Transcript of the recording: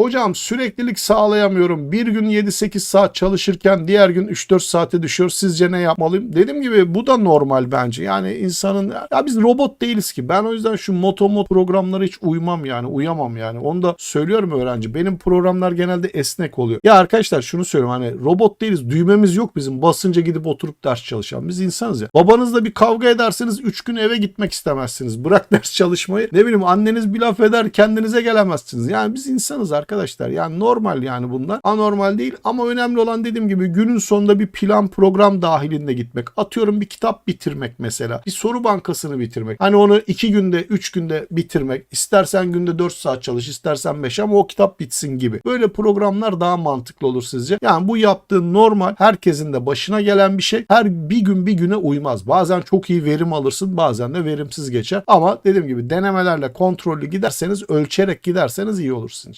Hocam süreklilik sağlayamıyorum. Bir gün 7-8 saat çalışırken diğer gün 3-4 saate düşüyor. Sizce ne yapmalıyım? Dediğim gibi bu da normal bence. Yani insanın ya biz robot değiliz ki. Ben o yüzden şu motomot programlara hiç uymam yani. Uyamam yani. Onu da söylüyorum öğrenci. Benim programlar genelde esnek oluyor. Ya arkadaşlar şunu söylüyorum hani robot değiliz. Düğmemiz yok bizim. Basınca gidip oturup ders çalışan. Biz insanız ya. Babanızla bir kavga ederseniz 3 gün eve gitmek istemezsiniz. Bırak ders çalışmayı. Ne bileyim anneniz bir laf eder kendinize gelemezsiniz. Yani biz insanız arkadaşlar. Yani normal yani bunlar. Anormal değil ama önemli olan dediğim gibi günün sonunda bir plan program dahilinde gitmek. Atıyorum bir kitap bitirmek mesela. Bir soru bankasını bitirmek. Hani onu 2 günde 3 günde bitirmek. İstersen günde 4 saat çalış istersen 5 ama o kitap bitsin gibi. Böyle programlar daha mantıklı olur sizce. Yani bu yaptığın normal. Herkesin de başına gelen bir şey. Her bir gün bir güne uymaz. Bazen çok iyi verim alırsın bazen de verimsiz geçer. Ama dediğim gibi denemelerle kontrollü giderseniz ölçerek giderseniz iyi olur sizin için.